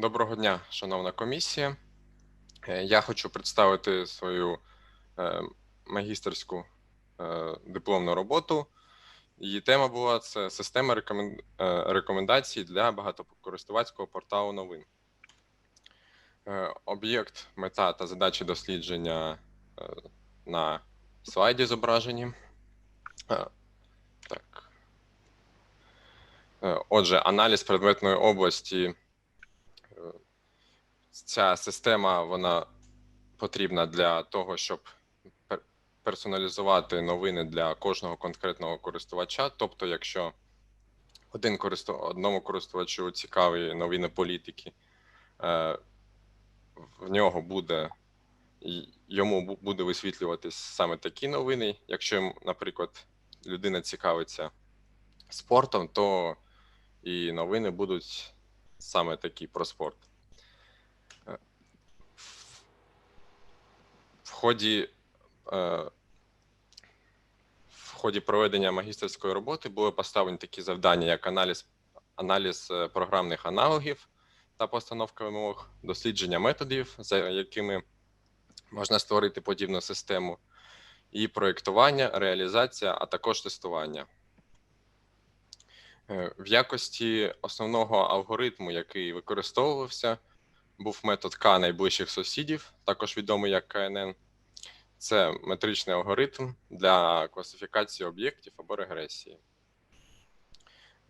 Доброго дня, шановна комісія. Е, Я хочу представити свою е, магістерську е, дипломну роботу. Її тема була це система рекомендацій для багатокористувацького порталу новин. Об'єкт, мета та задачі дослідження на слайді зображені. Так. Отже, аналіз предметної області ця система вона потрібна для того, щоб пер- персоналізувати новини для кожного конкретного користувача. Тобто, якщо один користу... одному користувачу цікаві новини політики, е, в нього буде йому буде висвітлюватись саме такі новини. Якщо, наприклад, людина цікавиться спортом, то і новини будуть саме такі про спорт. Е, в- В ході, е, в ході проведення магістерської роботи були поставлені такі завдання, як аналіз, аналіз е, програмних аналогів та постановка вимог, дослідження методів, за якими можна створити подібну систему, і проєктування, реалізація, а також тестування. Е, В якості основного алгоритму, який використовувався, був метод К найближчих сусідів, також відомий як КНН. Це метричний алгоритм для класифікації об'єктів або регресії.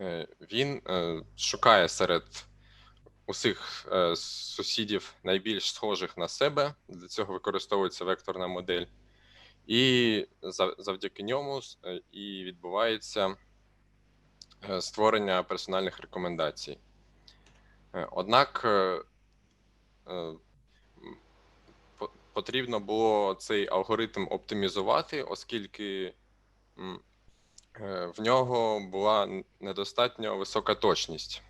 Е, Він е, шукає серед усіх е, сусідів найбільш схожих на себе. Для цього використовується векторна модель, і завдяки ньому і відбувається створення персональних рекомендацій. Однак потрібно було цей алгоритм оптимізувати, оскільки е, в нього була недостатньо висока точність.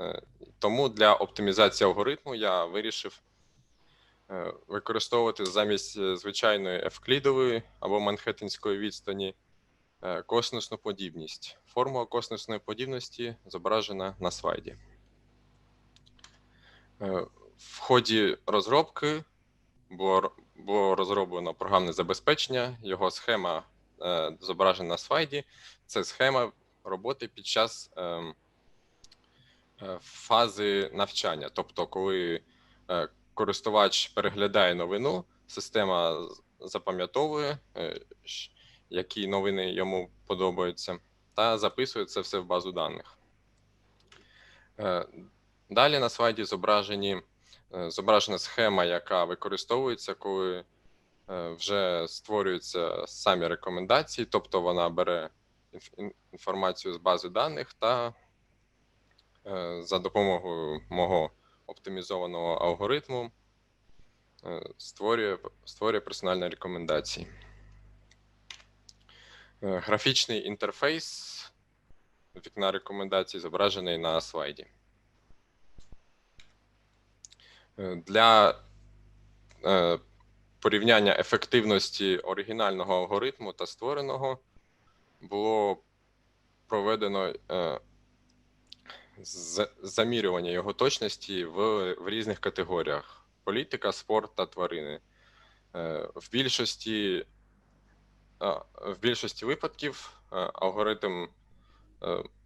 Е, Тому для оптимізації алгоритму я вирішив е, використовувати замість звичайної евклідової або манхеттенської відстані е, подібність. Формула косинусної подібності зображена на слайді. В ході розробки було, було розроблено програмне забезпечення. Його схема е, зображена на слайді. Це схема роботи під час ем, е, фази навчання. Тобто, коли е, користувач переглядає новину, система запам'ятовує, е, які новини йому подобаються, та записує це все в базу даних. Е, Далі на слайді зображені, зображена схема, яка використовується, коли е, вже створюються самі рекомендації, тобто вона бере інформацію з бази даних та е, за допомогою мого оптимізованого алгоритму е, створює, створює персональні рекомендації. Е, Графічний інтерфейс вікна рекомендацій зображений на слайді. Е, Для е, порівняння ефективності оригінального алгоритму та створеного було проведено е, замірювання його точності в, в різних категоріях: політика, спорт та тварини. В більшості, в більшості випадків алгоритм,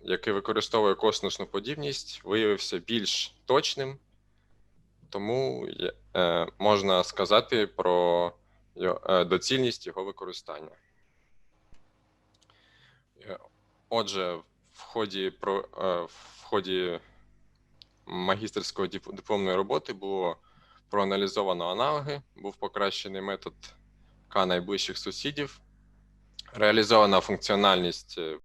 який використовує косинусну подібність, виявився більш точним, тому е, можна сказати про е, доцільність його використання. Е, Отже, в ході, про, в ході магістерської дипломної роботи було проаналізовано аналоги, був покращений метод К найближчих сусідів, реалізована функціональність